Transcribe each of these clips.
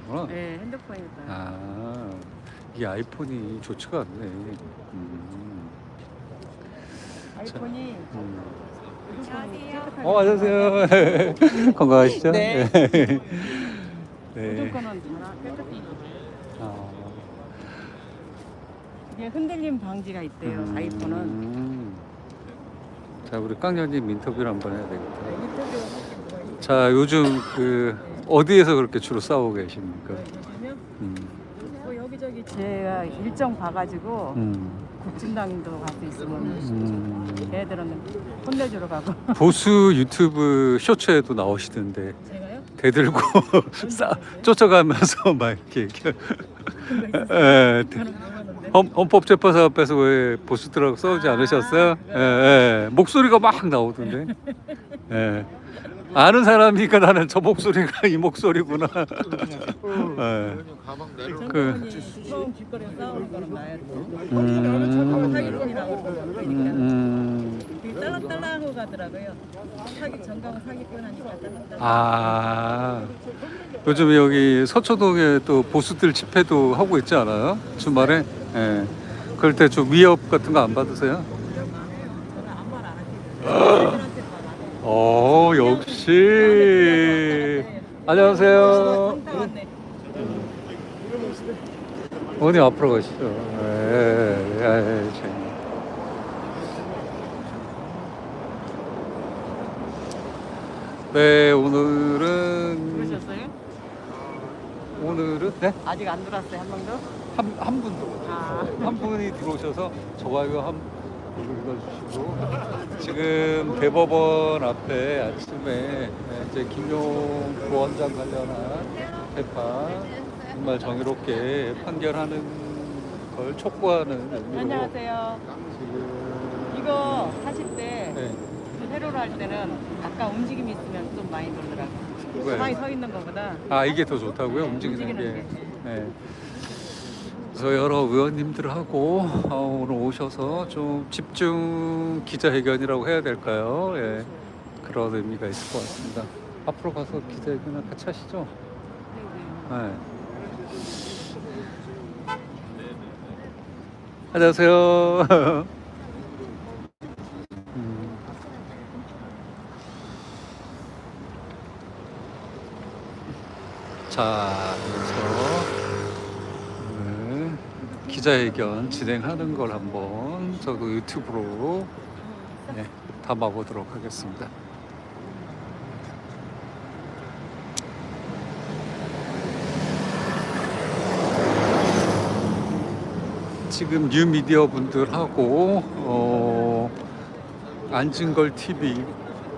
거구나. 네, 핸드폰이다. 아, 이게 아이폰이 좋지가 않네. 음. 아이폰이 음. 안녕하세요. 어, 안녕하세요. 건강하시죠? 네. 네. 무조건은 다 깨끗이. 아, 이게 흔들림 방지가 있대요. 음. 아이폰은. 자, 우리 깡년님 인터뷰를 한번 해야 되겠다. 네, 인터뷰? 자, 요즘 그 어디에서 그렇게 주로 싸우고 계십니까? 요즘요? 음. 뭐 여기저기 제가 일정 봐가지고 음. 국진당도 갈 수 있으면 음. 애들은 혼내주러 가고. 보수 유튜브 쇼츠에도 나오시던데 제가요? 대들고 싸, 쫓아가면서 막 이렇게 예, 대- 저는 모르는데. 헌, 헌법재판소 앞에서 왜 보수들하고 싸우지 아, 않으셨어요? 그거. 예, 예. 목소리가 막 나오던데. 예. 아는 사람이니까 나는 저 목소리가 이 목소리구나. 예. 가방 내려. 그- 길거리에 싸우는 나야 돼. 음. 사기꾼이라고 그러니까 음. 되게 딸랑딸랑하고 가더라고요. 사기 전강 사기꾼 하니까 딸랑딸랑. 아 요즘 여기 서초동에 또 보수들 집회도 하고 있지 않아요? 주말에? 예. 그럴 때 좀 위협 같은 거 안 받으세요? 저는 아무 말 안 할게요. 애들한테 말안 해요. 어 역시 안녕하세요. 왔네. 어머니 앞으로 가시죠. 예, 예, 예, 재네 오늘은 그러셨어요? 오늘은 네? 아직 안 들어왔어요 한 명도? 한, 한분 들어오셨어요. 아. 한 분이 들어오셔서 좋아요 한 눌러주시고 지금 대법원 앞에 아침에 이제 김용 부원장 관련한 재판 정말 정의롭게 판결하는 걸 촉구하는 의미로 안녕하세요. 지금 이거 하실 때 네. 회로를 할 때는 아까 움직임이 있으면 좀 많이 돌더라고요. 왜요? 가만히 서 있는 것보다 아 이게 더 좋다고요? 움직이는 게. 움직이는 네. 그래서 여러 의원님들하고 어, 오늘 오셔서 좀 집중 기자회견이라고 해야 될까요? 예. 그런 의미가 있을 것 같습니다. 앞으로 가서 기자회견을 같이 하시죠. 네. 안녕하세요. 음. 자, 그래서 오늘 기자회견 진행하는 걸 한번 저도 유튜브로 네, 담아보도록 하겠습니다. 지금 뉴미디어 분들하고 어, 안진걸 TV,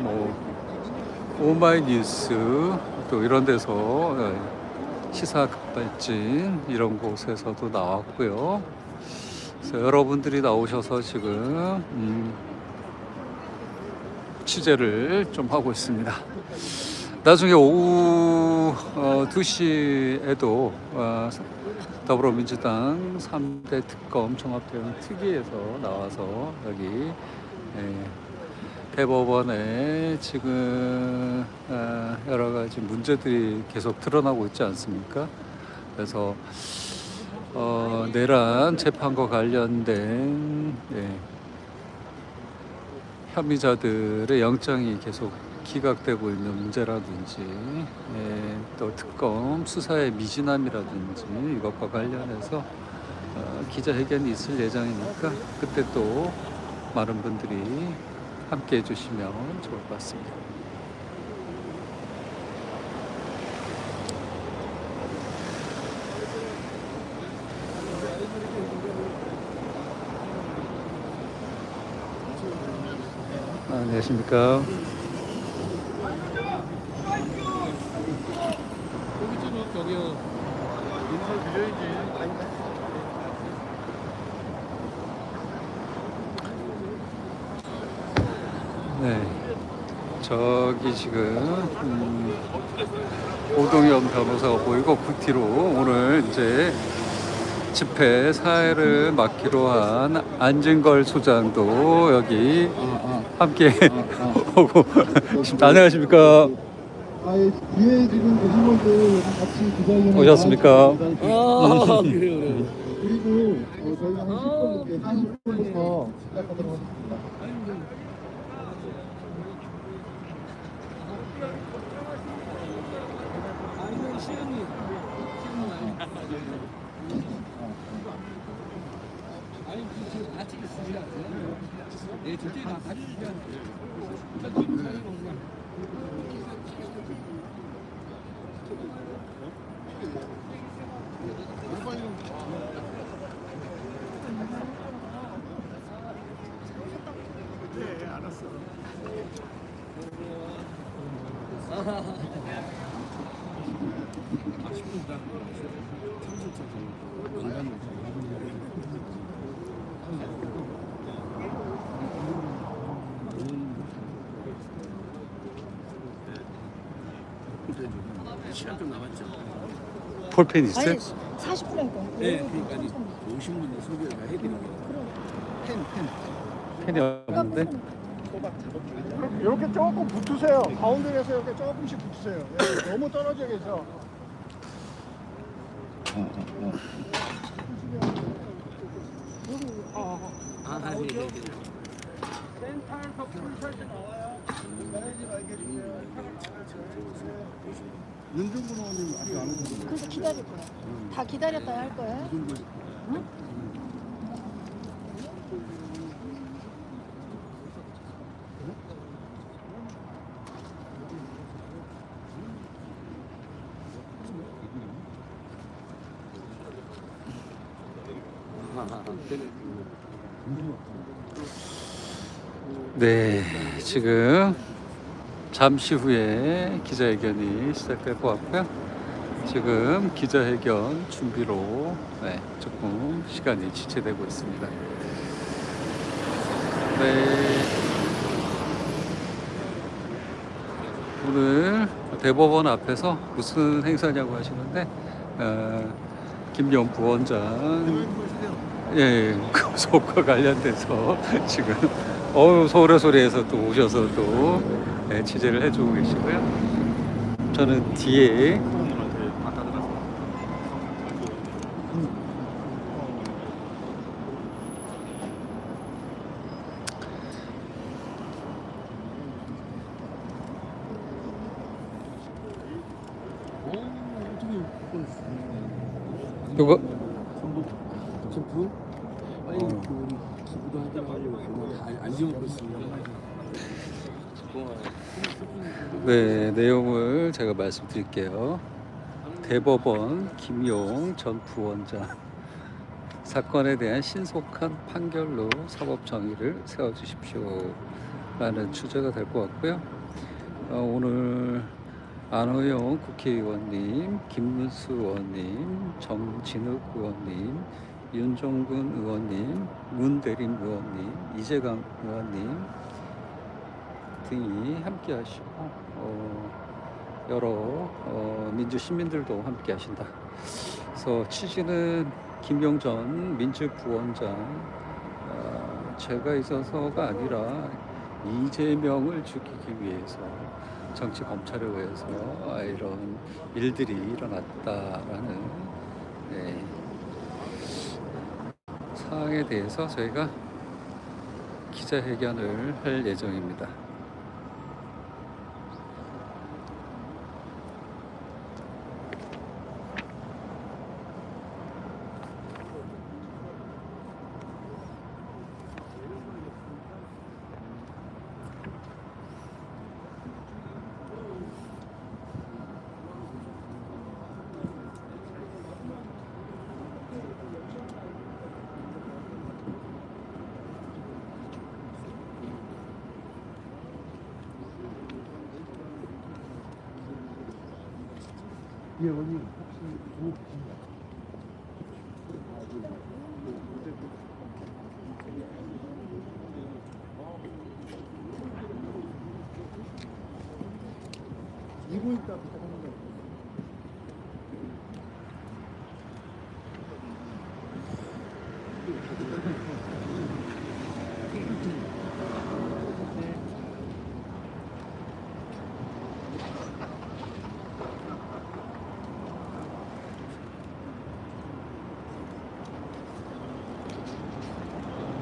뭐 오마이뉴스 또 이런 데서 예, 시사 급발진 이런 곳에서도 나왔고요. 그래서 여러분들이 나오셔서 지금 음, 취재를 좀 하고 있습니다. 나중에 오후 어, 2시에도 어, 더불어민주당 3대 특검 종합대응 특위에서 나와서 여기 예, 대법원에 지금 어, 여러 가지 문제들이 계속 드러나고 있지 않습니까? 그래서 어, 내란 재판과 관련된 예, 혐의자들의 영장이 계속 기각되고 있는 문제라든지 예, 또 특검 수사의 미진함이라든지 이것과 관련해서 어, 기자회견이 있을 예정이니까 그때 또 많은 분들이 함께 해주시면 좋을 것 같습니다. 아, 안녕하십니까. 여기 좀 여기요. 인사 드려야지. 네. 저기 지금 음, 오동현 변호사가 보이고 그 뒤로 오늘 이제 집회 사회를 맡기로 한 안진걸 소장도 여기 함께 오고 있습니다. 안녕하십니까? 아 예 뒤에 지금 계신 분들 같이 기자회견 오셨습니까? 아 그래요 그래요. 그리고 어, 저희가 한 10분 늦게 한 10분부터 시작하도록 하겠습니다. 아이엠에이 시흥이요. 시간 좀 남았죠. 볼펜 있어요? 아니 40분이니까. 네, 그러니까 오신 분들 소개를 다 해드릴게요. 펜이 없는데? 이렇게 조금 붙으세요. 가운데에서 이렇게 조금씩 붙으세요. 예, 너무 떨어져 계셔. 아, 네, 네, 네. 윤중근 의원님 아직 안 오셨어요. 그래서 기다릴 거야. 다 기다렸다 할 거야. 네, 지금 잠시 후에 기자회견이 시작될 것 같고요. 지금 기자회견 준비로 네, 조금 시간이 지체되고 있습니다. 네. 오늘 대법원 앞에서 무슨 행사냐고 하시는데 어, 김용 부원장 예, 그 수업과 관련돼서 지금 어우 서울의 소리에서 또 오셔서 또 예, 취재를 해주고 계시고요. 저는 뒤에 요거 챔프? 빨리 그 우리 기부도 하더라고. 다안 지워고 있습니다. 네, 내용을 제가 말씀드릴게요. 대법원 김용 전 부원장 사건에 대한 신속한 판결로 사법 정의를 세워주십시오. 라는 주제가 될 것 같고요. 어, 오늘 안호영 국회의원님, 김문수 의원님, 정진욱 의원님, 윤종근 의원님, 문대림 의원님, 이재강 의원님 등이 함께 하시고 어, 여러 어, 민주 시민들도 함께 하신다. 그래서 취지는 김용전 민주부원장 어, 죄가 있어서가 아니라 이재명을 죽이기 위해서 정치 검찰에 의해서 아, 이런 일들이 일어났다라는 네, 사항에 대해서 저희가 기자회견을 할 예정입니다. 예, 의원님 혹시 보고 계신가요? 이분 있다 부탁합니다.